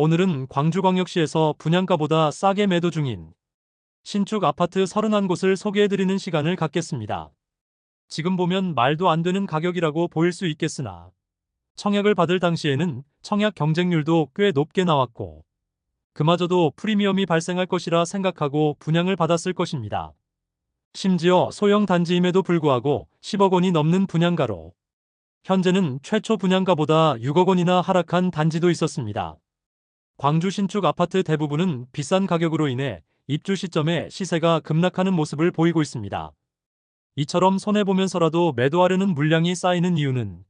오늘은 광주광역시에서 분양가보다 싸게 매도 중인 신축 아파트 31곳을 소개해드리는 시간을 갖겠습니다. 지금 보면 말도 안 되는 가격이라고 보일 수 있겠으나 청약을 받을 당시에는 청약 경쟁률도 꽤 높게 나왔고 그마저도 프리미엄이 발생할 것이라 생각하고 분양을 받았을 것입니다. 심지어 소형 단지임에도 불구하고 10억 원이 넘는 분양가로 현재는 최초 분양가보다 6억 원이나 하락한 단지도 있었습니다. 광주 신축 아파트 대부분은 비싼 가격으로 인해 입주 시점에 시세가 급락하는 모습을 보이고 있습니다. 이처럼 손해보면서라도 매도하려는 물량이 쌓이는 이유는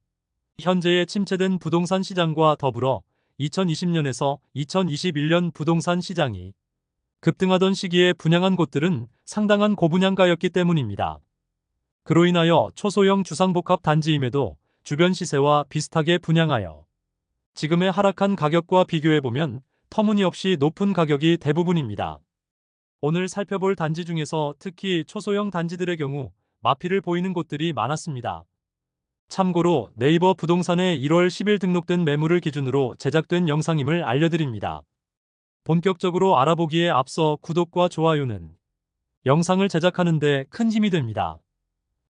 현재의 침체된 부동산 시장과 더불어 2020년에서 2021년 부동산 시장이 급등하던 시기에 분양한 곳들은 상당한 고분양가였기 때문입니다. 그로 인하여 초소형 주상복합 단지임에도 주변 시세와 비슷하게 분양하여 지금의 하락한 가격과 비교해보면 터무니없이 높은 가격이 대부분입니다. 오늘 살펴볼 단지 중에서 특히 초소형 단지들의 경우 마피를 보이는 곳들이 많았습니다. 참고로 네이버 부동산에 1월 10일 등록된 매물을 기준으로 제작된 영상임을 알려드립니다. 본격적으로 알아보기에 앞서 구독과 좋아요는 영상을 제작하는데 큰 힘이 됩니다.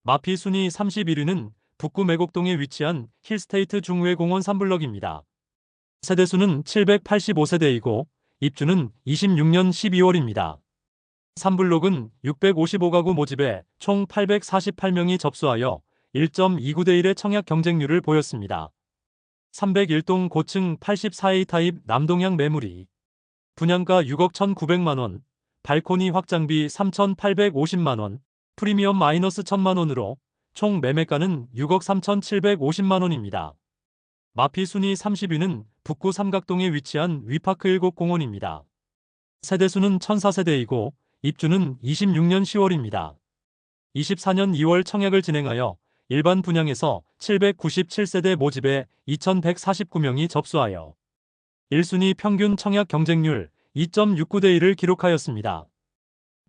마피 순위 31위는 북구 매곡동에 위치한 힐스테이트 중후해공원 3블럭입니다. 세대수는 785세대이고 입주는 26년 12월입니다. 3블록은 655가구 모집에 총 848명이 접수하여 1.29대 1의 청약 경쟁률을 보였습니다. 301동 고층 84A 타입 남동향 매물이 분양가 6억 1,900만원, 발코니 확장비 3,850만원, 프리미엄 마이너스 1,000만원으로 총 매매가는 6억 3,750만원입니다. 마피 순위 30위는 북구 삼각동에 위치한 위파크 1곡 공원입니다. 세대수는 1004세대이고 입주는 26년 10월입니다. 24년 2월 청약을 진행하여 일반 분양에서 797세대 모집에 2149명이 접수하여 1순위 평균 청약 경쟁률 2.69대 1을 기록하였습니다.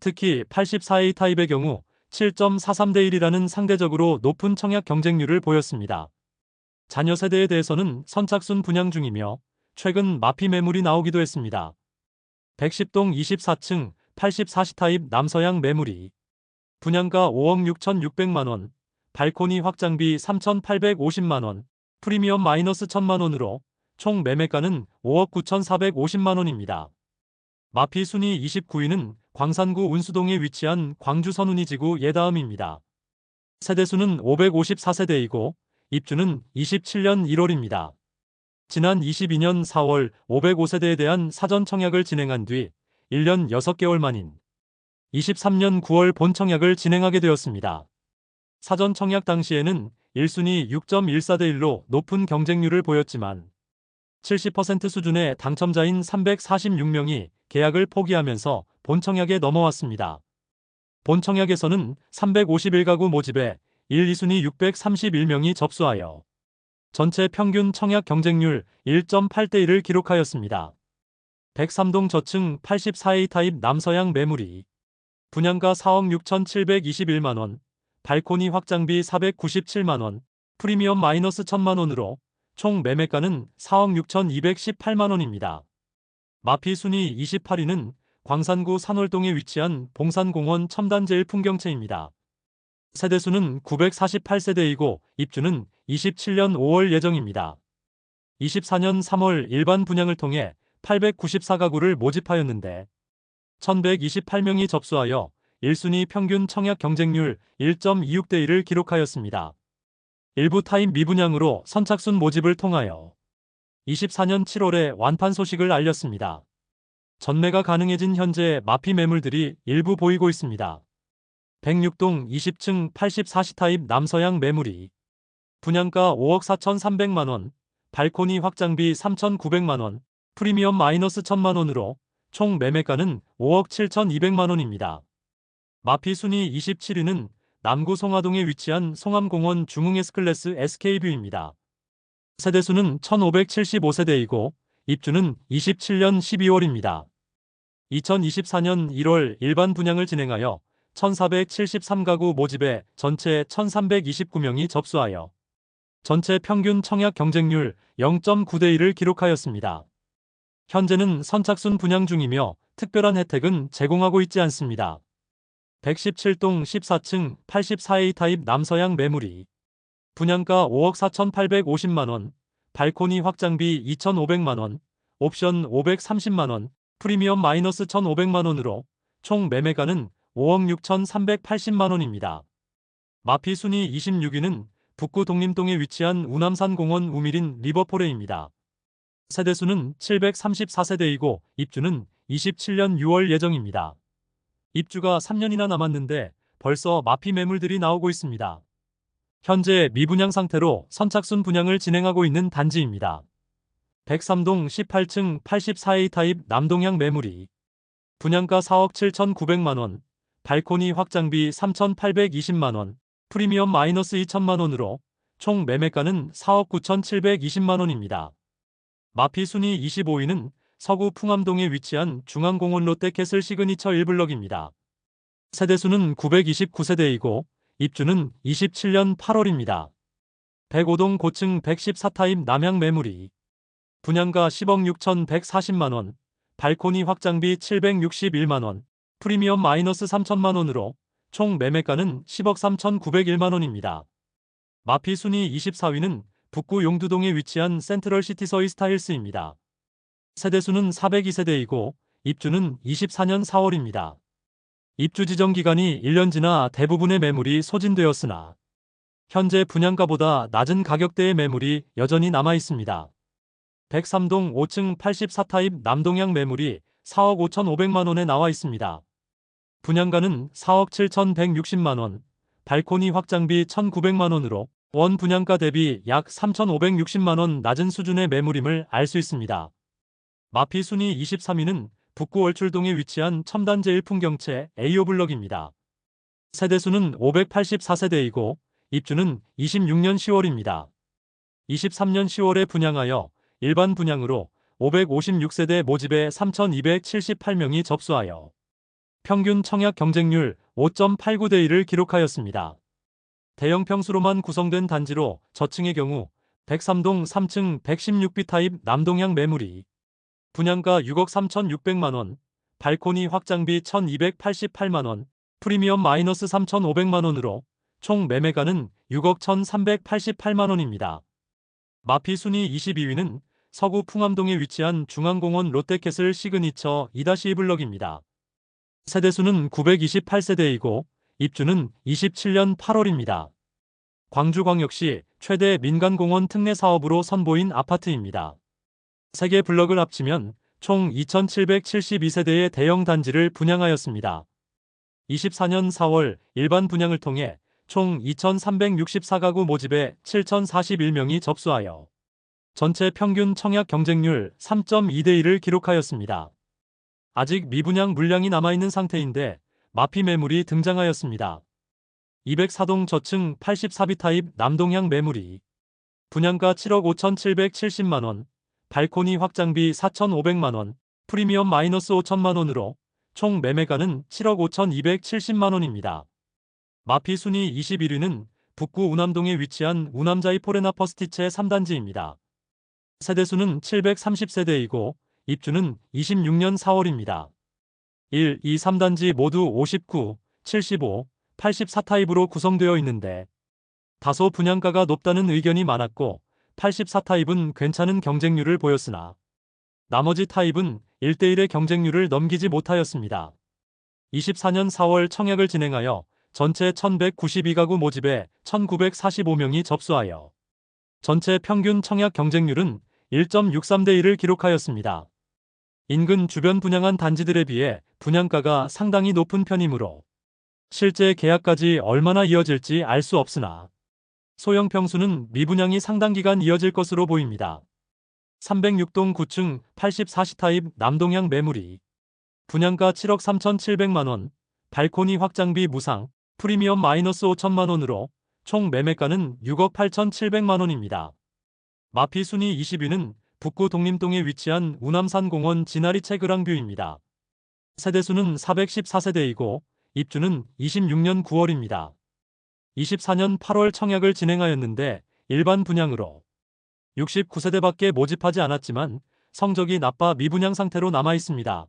특히 84A 타입의 경우 7.43대 1이라는 상대적으로 높은 청약 경쟁률을 보였습니다. 자녀 세대에 대해서는 선착순 분양 중이며 최근 마피 매물이 나오기도 했습니다. 110동 24층 84시 타입 남서양 매물이 분양가 5억 6,600만원, 발코니 확장비 3,850만원, 프리미엄 마이너스 1,000만원으로 총 매매가는 5억 9,450만원입니다. 마피 순위 29위는 광산구 운수동에 위치한 광주 선운이 지구 예다음입니다. 세대수는 554세대이고 입주는 27년 1월입니다. 지난 22년 4월 505세대에 대한 사전 청약을 진행한 뒤 1년 6개월 만인 23년 9월 본 청약을 진행하게 되었습니다. 사전 청약 당시에는 1순위 6.14대 1로 높은 경쟁률을 보였지만 70% 수준의 당첨자인 346명이 계약을 포기하면서 본 청약에 넘어왔습니다. 본 청약에서는 351가구 모집에 1, 2순위 631명이 접수하여 전체 평균 청약 경쟁률 1.8대 1을 기록하였습니다. 103동 저층 84A 타입 남서양 매물이 분양가 4억 6,721만원, 발코니 확장비 497만원, 프리미엄 마이너스 1천만원으로 총 매매가는 4억 6,218만원입니다. 마피 순위 28위는 광산구 산월동에 위치한 봉산공원 첨단제일 풍경채입니다. 세대수는 948세대이고 입주는 27년 5월 예정입니다. 24년 3월 일반 분양을 통해 894가구를 모집하였는데 1128명이 접수하여 1순위 평균 청약 경쟁률 1.26대 1을 기록하였습니다. 일부 타임 미분양으로 선착순 모집을 통하여 24년 7월에 완판 소식을 알렸습니다. 전매가 가능해진 현재 마피 매물들이 일부 보이고 있습니다. 106동 20층 84시 타입 남서양 매물이 분양가 5억 4,300만원, 발코니 확장비 3,900만원, 프리미엄 마이너스 1,000만원으로 총 매매가는 5억 7,200만원입니다. 마피 순위 27위는 남구 송화동에 위치한 송암공원 중흥 S클래스 SK뷰입니다. 세대수는 1575세대이고 입주는 27년 12월입니다. 2024년 1월 일반 분양을 진행하여 1473가구 모집에 전체 1329명이 접수하여 전체 평균 청약 경쟁률 0.9대 1을 기록하였습니다. 현재는 선착순 분양 중이며 특별한 혜택은 제공하고 있지 않습니다. 117동 14층 84A 타입 남서양 매물이 분양가 5억 4,850만원, 발코니 확장비 2,500만원, 옵션 530만원, 프리미엄 마이너스 1,500만원으로 총 매매가는 5억 6,380만 원입니다. 마피 순위 26위는 북구 독림동에 위치한 우남산 공원 우밀인 리버포레입니다. 세대수는 734세대이고 입주는 27년 6월 예정입니다. 입주가 3년이나 남았는데 벌써 마피 매물들이 나오고 있습니다. 현재 미분양 상태로 선착순 분양을 진행하고 있는 단지입니다. 103동 18층 84A 타입 남동향 매물이 분양가 4억 7,900만원, 발코니 확장비 3,820만원, 프리미엄 마이너스 2천만원으로 총 매매가는 4억 9,720만원입니다. 마피 순위 25위는 서구 풍암동에 위치한 중앙공원 롯데캐슬 시그니처 1블럭입니다. 세대수는 929세대이고 입주는 27년 8월입니다. 105동 고층 114타입 남향 매물이 분양가 10억 6,140만원, 발코니 확장비 761만원, 프리미엄 마이너스 3천만 원으로 총 매매가는 10억 3,901만 원입니다. 마피 순위 24위는 북구 용두동에 위치한 센트럴 시티 서이 스타일스입니다. 세대수는 402세대이고 입주는 24년 4월입니다. 입주 지정 기간이 1년 지나 대부분의 매물이 소진되었으나 현재 분양가보다 낮은 가격대의 매물이 여전히 남아 있습니다. 103동 5층 84타입 남동향 매물이 4억 5,500만 원에 나와 있습니다. 분양가는 4억 7,160만 원, 발코니 확장비 1,900만 원으로 원 분양가 대비 약 3,560만 원 낮은 수준의 매물임을 알 수 있습니다. 마피 순위 23위는 북구 월출동에 위치한 첨단 제1풍경채 A오블럭입니다. 세대수는 584세대이고 입주는 26년 10월입니다. 23년 10월에 분양하여 일반 분양으로 556세대 모집에 3,278명이 접수하여 평균 청약 경쟁률 5.89대 1을 기록하였습니다. 대형 평수로만 구성된 단지로 저층의 경우 103동 3층 116B 타입 남동향 매물이 분양가 6억 3,600만원, 발코니 확장비 1,288만원, 프리미엄 마이너스 3,500만원으로 총 매매가는 6억 1,388만원입니다. 마피 순위 22위는 서구 풍암동에 위치한 중앙공원 롯데캐슬 시그니처 2-2 블럭입니다. 세대수는 928세대이고 입주는 27년 8월입니다. 광주광역시 최대 민간공원 특례 사업으로 선보인 아파트입니다. 3개 블럭을 합치면 총 2,772세대의 대형 단지를 분양하였습니다. 24년 4월 일반 분양을 통해 총 2,364가구 모집에 7,041명이 접수하여 전체 평균 청약 경쟁률 3.2대 1을 기록하였습니다. 아직 미분양 물량이 남아있는 상태인데 마피 매물이 등장하였습니다. 204동 저층 84비 타입 남동향 매물이 분양가 7억 5,770만원, 발코니 확장비 4,500만원, 프리미엄 마이너스 5천만원으로 총 매매가는 7억 5,270만원입니다. 마피 순위 21위는 북구 우남동에 위치한 우남자이 포레나 퍼스티체 3단지입니다. 세대수는 730세대이고 입주는 26년 4월입니다. 1, 2, 3단지 모두 59, 75, 84타입으로 구성되어 있는데 다소 분양가가 높다는 의견이 많았고 84타입은 괜찮은 경쟁률을 보였으나 나머지 타입은 1대1의 경쟁률을 넘기지 못하였습니다. 24년 4월 청약을 진행하여 전체 1192가구 모집에 1945명이 접수하여 전체 평균 청약 경쟁률은 1.63대 1을 기록하였습니다. 인근 주변 분양한 단지들에 비해 분양가가 상당히 높은 편이므로 실제 계약까지 얼마나 이어질지 알 수 없으나 소형 평수는 미분양이 상당 기간 이어질 것으로 보입니다. 306동 9층 84시 타입 남동향 매물이 분양가 7억 3,700만원, 발코니 확장비 무상, 프리미엄 마이너스 5천만원으로 총 매매가는 6억 8,700만원입니다. 마피 순위 20위는 북구 독림동에 위치한 우남산 공원 진아리 채그랑뷰입니다. 세대수는 414세대이고 입주는 26년 9월입니다. 24년 8월 청약을 진행하였는데 일반 분양으로 69세대밖에 모집하지 않았지만 성적이 나빠 미분양 상태로 남아 있습니다.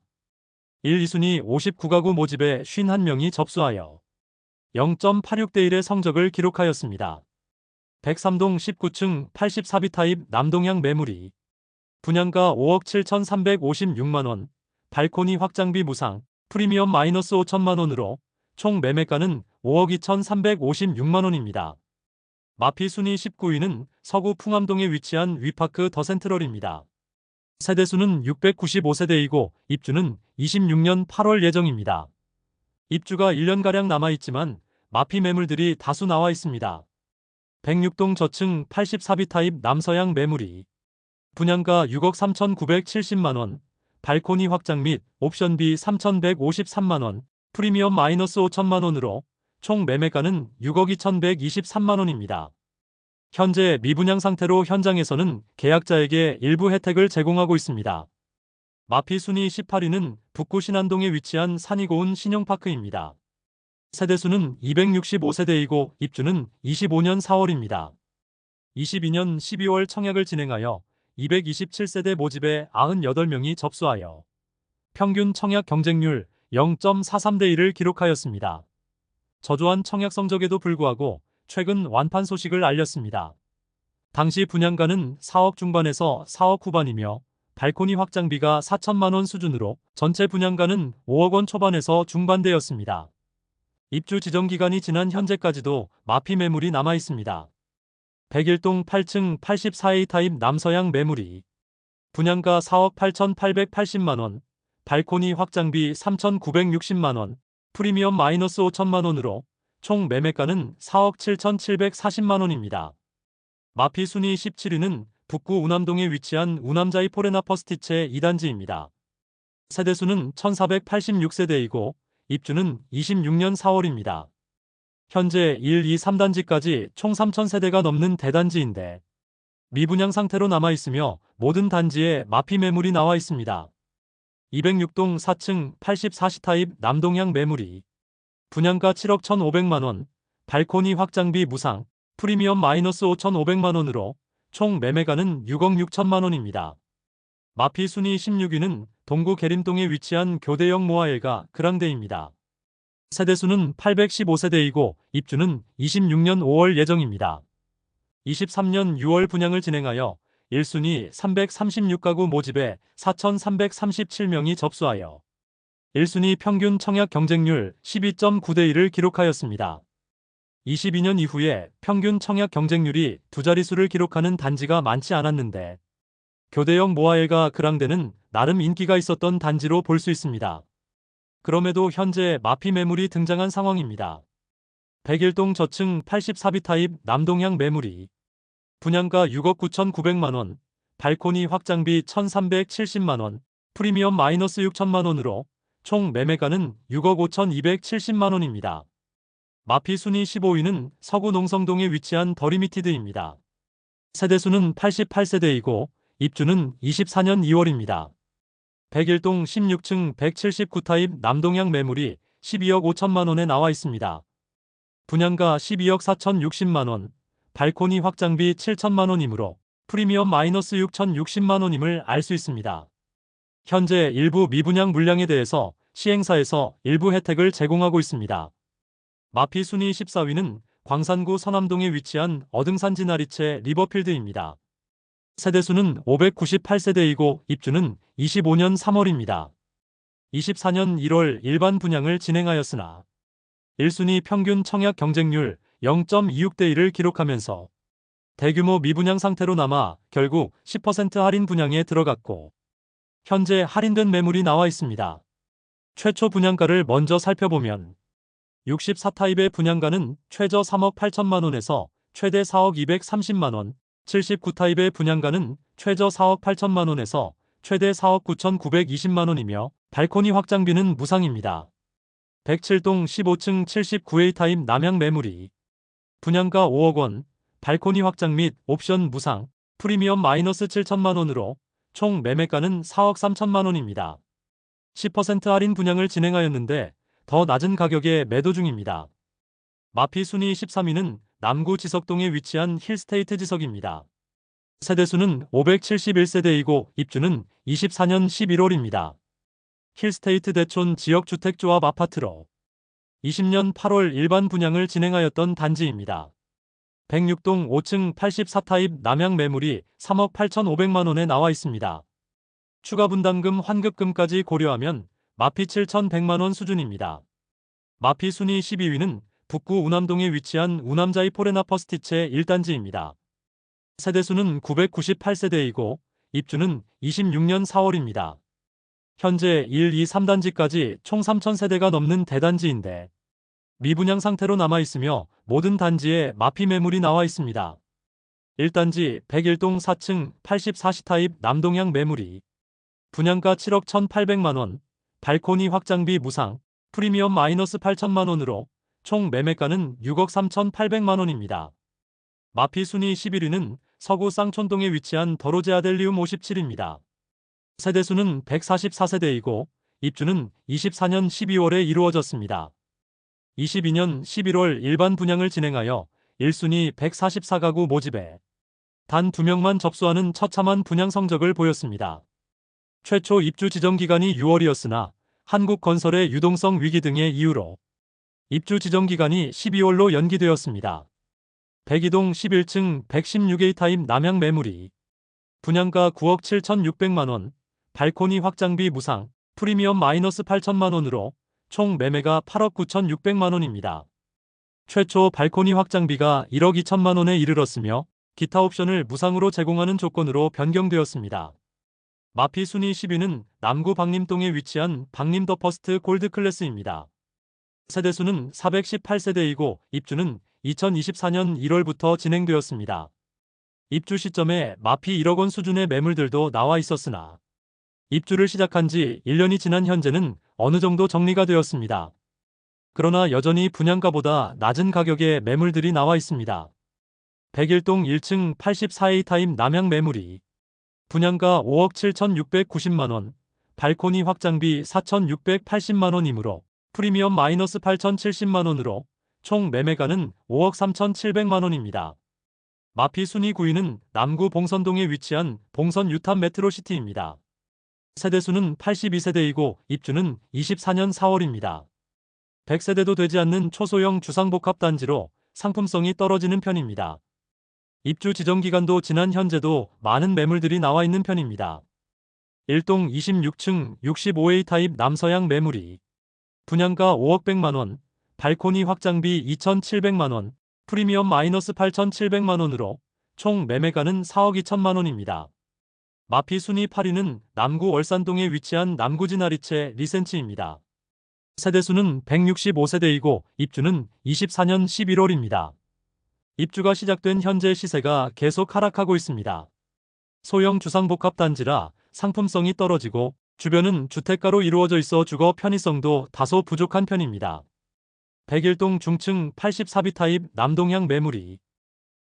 1, 2순위 59가구 모집에 51명이 접수하여 0.86대 1의 성적을 기록하였습니다. 103동 19층 84비 타입 남동향 매물이 분양가 5억 7,356만원, 발코니 확장비 무상, 프리미엄 마이너스 5천만원으로 총 매매가는 5억 2,356만원입니다. 마피 순위 19위는 서구 풍암동에 위치한 위파크 더 센트럴입니다. 세대수는 695세대이고 입주는 26년 8월 예정입니다. 입주가 1년가량 남아있지만 마피 매물들이 다수 나와 있습니다. 106동 저층 84비 타입 남서양 매물이 분양가 6억 3,970만원, 발코니 확장 및 옵션비 3,153만원, 프리미엄 마이너스 5천만원으로 총 매매가는 6억 2,123만원입니다. 현재 미분양 상태로 현장에서는 계약자에게 일부 혜택을 제공하고 있습니다. 마피 순위 18위는 북구 신안동에 위치한 산이 고운 신용파크입니다. 세대수는 265세대이고 입주는 25년 4월입니다. 22년 12월 청약을 진행하여 227세대 모집에 98명이 접수하여 평균 청약 경쟁률 0.43대 1을 기록하였습니다. 저조한 청약 성적에도 불구하고 최근 완판 소식을 알렸습니다. 당시 분양가는 4억 중반에서 4억 후반이며 발코니 확장비가 4천만 원 수준으로 전체 분양가는 5억 원 초반에서 중반대였습니다. 입주 지정 기간이 지난 현재까지도 마피 매물이 남아 있습니다. 101동 8층 84A 타입 남서양 매물이 분양가 4억 8,880만 원, 발코니 확장비 3,960만 원, 프리미엄 마이너스 5천만 원으로 총 매매가는 4억 7,740만 원입니다. 마피 순위 17위는 북구 우남동에 위치한 우남자이 포레나 퍼스티체 2단지입니다. 세대수는 1486세대이고 입주는 26년 4월입니다. 현재 1, 2, 3단지까지 총 3,000세대가 넘는 대단지인데 미분양 상태로 남아 있으며 모든 단지에 마피 매물이 나와 있습니다. 206동 4층 84시 타입 남동향 매물이 분양가 7억 1,500만원, 발코니 확장비 무상, 프리미엄 마이너스 5,500만원으로 총 매매가는 6억 6천만원입니다. 마피 순위 16위는 동구 계림동에 위치한 교대형 모아일가 그랑데입니다. 세대수는 815세대이고 입주는 26년 5월 예정입니다. 23년 6월 분양을 진행하여 1순위 336가구 모집에 4,337명이 접수하여 1순위 평균 청약 경쟁률 12.9대 1을 기록하였습니다. 22년 이후에 평균 청약 경쟁률이 두 자릿수를 기록하는 단지가 많지 않았는데 교대형 모아일가 그랑데는 나름 인기가 있었던 단지로 볼 수 있습니다. 그럼에도 현재 마피 매물이 등장한 상황입니다. 101동 저층 84비 타입 남동향 매물이 분양가 6억 9,900만원, 발코니 확장비 1,370만원, 프리미엄 마이너스 6천만원으로 총 매매가는 6억 5,270만원입니다. 마피 순위 15위는 서구 농성동에 위치한 더리미티드입니다. 세대수는 88세대이고 입주는 24년 2월입니다. 101동 16층 179타입 남동향 매물이 12억 5천만 원에 나와 있습니다. 분양가 12억 4천 60만 원, 발코니 확장비 7천만 원이므로 프리미엄 마이너스 6천 60만 원임을 알 수 있습니다. 현재 일부 미분양 물량에 대해서 시행사에서 일부 혜택을 제공하고 있습니다. 마피 순위 14위는 광산구 서남동에 위치한 어등산 지 나리체 리버필드입니다. 세대수는 598세대이고 입주는 25년 3월입니다. 24년 1월 일반 분양을 진행하였으나 1순위 평균 청약 경쟁률 0.26대 1을 기록하면서 대규모 미분양 상태로 남아 결국 10% 할인 분양에 들어갔고 현재 할인된 매물이 나와 있습니다. 최초 분양가를 먼저 살펴보면 64타입의 분양가는 최저 3억 8천만 원에서 최대 4억 230만 원, 79타입의 분양가는 최저 4억 8천만 원에서 최대 4억 9천920만 원이며 발코니 확장비는 무상입니다. 107동 15층 79A 타입 남향 매물이 분양가 5억 원, 발코니 확장 및 옵션 무상, 프리미엄 마이너스 7천만 원으로 총 매매가는 4억 3천만 원입니다. 10% 할인 분양을 진행하였는데 더 낮은 가격에 매도 중입니다. 마피 순위 13위는 남구 지석동에 위치한 힐스테이트 지석입니다. 세대수는 571세대이고 입주는 24년 11월입니다. 힐스테이트 대촌 지역주택조합 아파트로 20년 8월 일반 분양을 진행하였던 단지입니다. 106동 5층 84타입 남양 매물이 3억 8,500만 원에 나와 있습니다. 추가 분담금 환급금까지 고려하면 마피 7,100만 원 수준입니다. 마피 순위 12위는 북구 우남동에 위치한 우남자이 포레나 퍼스티체 1단지입니다. 세대수는 998세대이고 입주는 26년 4월입니다. 현재 1, 2, 3단지까지 총 3,000세대가 넘는 대단지인데 미분양 상태로 남아 있으며 모든 단지에 마피 매물이 나와 있습니다. 1단지 101동 4층 84시 타입 남동향 매물이 분양가 7억 1,800만 원, 발코니 확장비 무상, 프리미엄 마이너스 8천만 원으로 총 매매가는 6억 3,800만 원입니다. 마피 순위 11위는 서구 쌍촌동에 위치한 더로제 아델리움 57입니다. 세대수는 144세대이고 입주는 24년 12월에 이루어졌습니다. 22년 11월 일반 분양을 진행하여 1순위 144가구 모집에 단 2명만 접수하는 처참한 분양 성적을 보였습니다. 최초 입주 지정 기간이 6월이었으나 한국건설의 유동성 위기 등의 이유로 입주 지정 기간이 12월로 연기되었습니다. 102동 11층 116A 타입 남양 매물이 분양가 9억 7,600만 원, 발코니 확장비 무상, 프리미엄 마이너스 8천만 원으로 총 매매가 8억 9,600만 원입니다. 최초 발코니 확장비가 1억 2천만 원에 이르렀으며 기타 옵션을 무상으로 제공하는 조건으로 변경되었습니다. 마피 순위 10위는 남구 박림동에 위치한 박림 더 퍼스트 골드 클래스입니다. 세대수는 418세대이고 입주는 2024년 1월부터 진행되었습니다. 입주 시점에 마피 1억 원 수준의 매물들도 나와 있었으나 입주를 시작한 지 1년이 지난 현재는 어느 정도 정리가 되었습니다. 그러나 여전히 분양가보다 낮은 가격의 매물들이 나와 있습니다. 101동 1층 84A 타입 남양 매물이 분양가 5억 7,690만 원, 발코니 확장비 4,680만 원이므로 프리미엄 마이너스 8,070만 원으로 총 매매가는 5억 3,700만 원입니다. 마피 순위 9위는 남구 봉선동에 위치한 봉선 유탄 메트로시티입니다. 세대수는 82세대이고 입주는 24년 4월입니다. 100세대도 되지 않는 초소형 주상복합단지로 상품성이 떨어지는 편입니다. 입주 지정 기간도 지난 현재도 많은 매물들이 나와 있는 편입니다. 1동 26층 65A 타입 남서양 매물이 분양가 5억 100만 원, 발코니 확장비 2,700만 원, 프리미엄 마이너스 8,700만 원으로 총 매매가는 4억 2천만 원입니다. 마피 순위 8위는 남구 월산동에 위치한 남구진아리체 리센치입니다. 세대수는 165세대이고 입주는 24년 11월입니다. 입주가 시작된 현재 시세가 계속 하락하고 있습니다. 소형 주상복합단지라 상품성이 떨어지고 주변은 주택가로 이루어져 있어 주거 편의성도 다소 부족한 편입니다. 101동 중층 84비 타입 남동향 매물이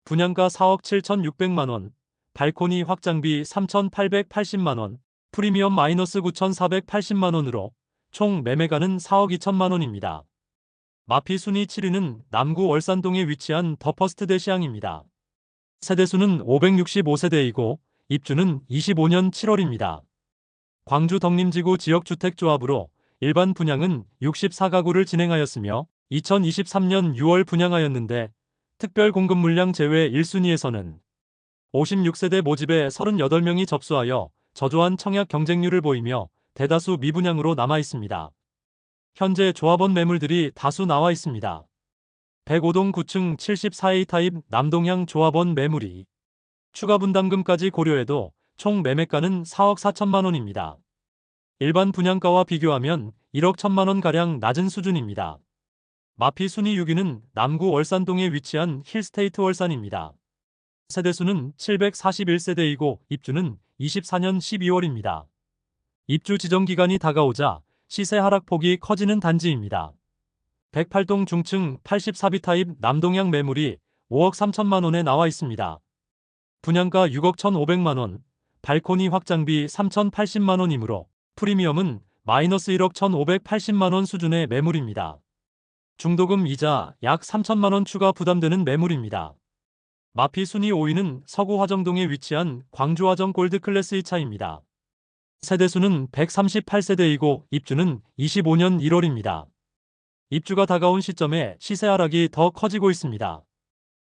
분양가 4억 7,600만 원, 발코니 확장비 3,880만 원, 프리미엄 마이너스 9,480만 원으로 총 매매가는 4억 2천만 원입니다. 마피 순위 7위는 남구 월산동에 위치한 더 퍼스트 대시양입니다. 세대수는 565세대이고 입주는 25년 7월입니다. 광주 덕림지구 지역주택조합으로 일반 분양은 64가구를 진행하였으며 2023년 6월 분양하였는데 특별 공급 물량 제외 1순위에서는 56세대 모집에 38명이 접수하여 저조한 청약 경쟁률을 보이며 대다수 미분양으로 남아 있습니다. 현재 조합원 매물들이 다수 나와 있습니다. 105동 9층 74A 타입 남동향 조합원 매물이 추가 분담금까지 고려해도 총 매매가는 4억 4천만 원입니다. 일반 분양가와 비교하면 1억 1천만 원가량 낮은 수준입니다. 마피 순위 6위는 남구 월산동에 위치한 힐스테이트 월산입니다. 세대수는 741세대이고 입주는 24년 12월입니다. 입주 지정 기간이 다가오자 시세 하락폭이 커지는 단지입니다. 108동 중층 84비 타입 남동향 매물이 5억 3천만 원에 나와 있습니다. 분양가 6억 1,500만 원, 발코니 확장비 3,080만 원이므로 프리미엄은 마이너스 1억 1,580만 원 수준의 매물입니다. 중도금 이자 약 3천만 원 추가 부담되는 매물입니다. 마피 순위 5위는 서구 화정동에 위치한 광주 화정 골드 클래스 2차입니다. 세대수는 138세대이고 입주는 25년 1월입니다. 입주가 다가온 시점에 시세 하락이 더 커지고 있습니다.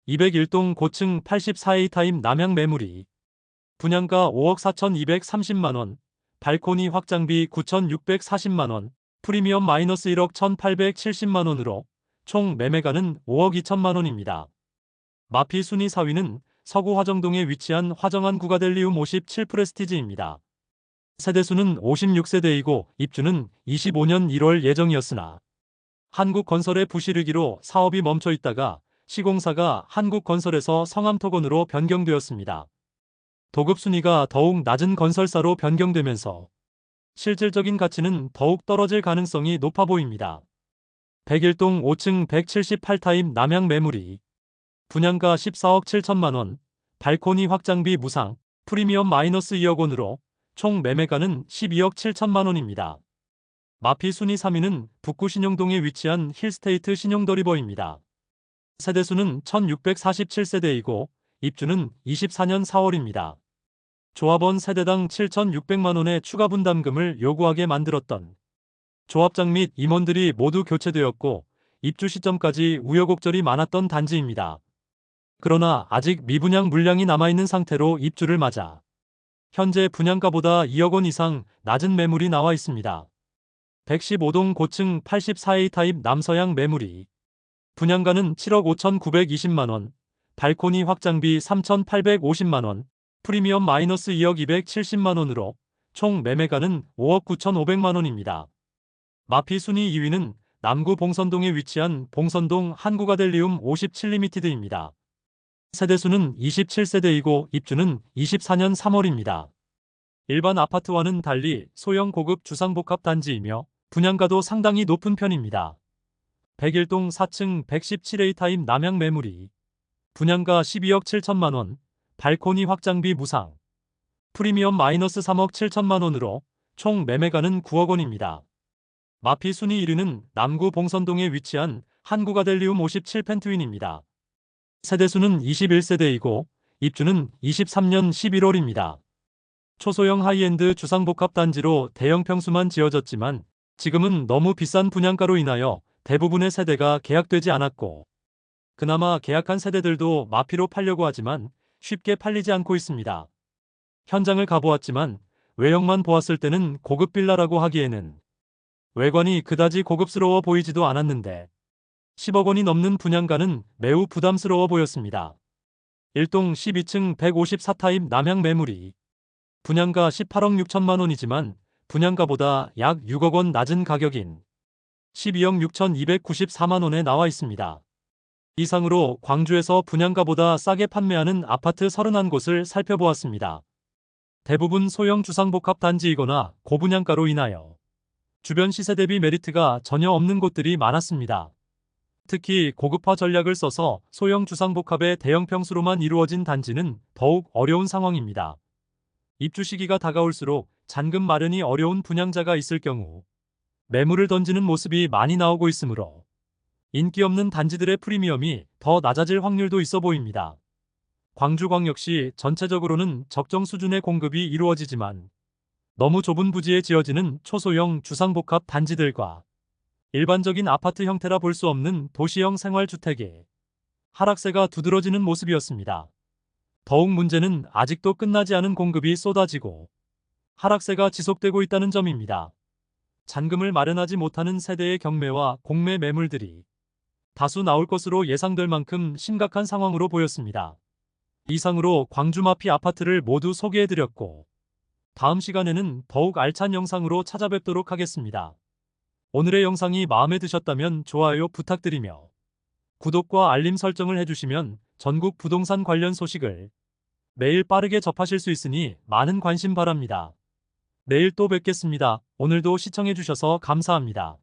201동 고층 84A 타임 남양 매물이 분양가 5억 4,230만원, 발코니 확장비 9,640만원, 프리미엄 마이너스 1억 1,870만원으로 총 매매가는 5억 2천만원입니다. 마피 순위 4위는 서구 화정동에 위치한 화정한 구가델리움 57 프레스티지입니다. 세대수는 56세대이고 입주는 25년 1월 예정이었으나 한국건설의 부실이기로 사업이 멈춰 있다가 시공사가 한국건설에서 성암토건으로 변경되었습니다. 도급 순위가 더욱 낮은 건설사로 변경되면서 실질적인 가치는 더욱 떨어질 가능성이 높아 보입니다. 101동 5층 178타임 남양 매물이 분양가 14억 7천만 원, 발코니 확장비 무상, 프리미엄 마이너스 2억 원으로 총 매매가는 12억 7천만 원입니다. 마피 순위 3위는 북구 신용동에 위치한 힐스테이트 신용더리버입니다. 세대수는 1647세대이고 입주는 24년 4월입니다. 조합원 세대당 7,600만 원의 추가 분담금을 요구하게 만들었던 조합장 및 임원들이 모두 교체되었고 입주 시점까지 우여곡절이 많았던 단지입니다. 그러나 아직 미분양 물량이 남아있는 상태로 입주를 맞아 현재 분양가보다 2억 원 이상 낮은 매물이 나와 있습니다. 115동 고층 84A 타입 남서양 매물이 분양가는 7억 5,920만 원, 발코니 확장비 3,850만 원, 프리미엄 마이너스 2억 270만 원으로 총 매매가는 5억 9,500만 원입니다. 마피 순위 2위는 남구 봉선동에 위치한 봉선동 한국아델리움 57리미티드입니다. 세대수는 27세대이고 입주는 24년 3월입니다. 일반 아파트와는 달리 소형 고급 주상복합 단지이며 분양가도 상당히 높은 편입니다. 101동 4층 117A 타입 남양 매물이 분양가 12억 7천만 원, 발코니 확장비 무상, 프리미엄 마이너스 3억 7천만 원으로 총 매매가는 9억 원입니다. 마피 순위 1위는 남구 봉선동에 위치한 한국아델리움 57 펜트윈입니다. 세대수는 21세대이고 입주는 23년 11월입니다. 초소형 하이엔드 주상복합 단지로 대형 평수만 지어졌지만 지금은 너무 비싼 분양가로 인하여 대부분의 세대가 계약되지 않았고 그나마 계약한 세대들도 마피로 팔려고 하지만 쉽게 팔리지 않고 있습니다. 현장을 가보았지만 외형만 보았을 때는 고급 빌라라고 하기에는 외관이 그다지 고급스러워 보이지도 않았는데 10억 원이 넘는 분양가는 매우 부담스러워 보였습니다. 1동 12층 154타입 남양 매물이 분양가 18억 6천만 원이지만 분양가보다 약 6억 원 낮은 가격인 12억 6,294만 원에 나와 있습니다. 이상으로 광주에서 분양가보다 싸게 판매하는 아파트 31곳을 살펴보았습니다. 대부분 소형 주상복합 단지이거나 고분양가로 인하여 주변 시세 대비 메리트가 전혀 없는 곳들이 많았습니다. 특히 고급화 전략을 써서 소형 주상복합의 대형 평수로만 이루어진 단지는 더욱 어려운 상황입니다. 입주 시기가 다가올수록 잔금 마련이 어려운 분양자가 있을 경우 매물을 던지는 모습이 많이 나오고 있으므로 인기 없는 단지들의 프리미엄이 더 낮아질 확률도 있어 보입니다. 광주광 역시 전체적으로는 적정 수준의 공급이 이루어지지만 너무 좁은 부지에 지어지는 초소형 주상복합 단지들과 일반적인 아파트 형태라 볼 수 없는 도시형 생활주택에 하락세가 두드러지는 모습이었습니다. 더욱 문제는 아직도 끝나지 않은 공급이 쏟아지고 하락세가 지속되고 있다는 점입니다. 잔금을 마련하지 못하는 세대의 경매와 공매 매물들이 다수 나올 것으로 예상될 만큼 심각한 상황으로 보였습니다. 이상으로 광주마피 아파트를 모두 소개해드렸고 다음 시간에는 더욱 알찬 영상으로 찾아뵙도록 하겠습니다. 오늘의 영상이 마음에 드셨다면 좋아요 부탁드리며 구독과 알림 설정을 해주시면 전국 부동산 관련 소식을 매일 빠르게 접하실 수 있으니 많은 관심 바랍니다. 내일 또 뵙겠습니다. 오늘도 시청해주셔서 감사합니다.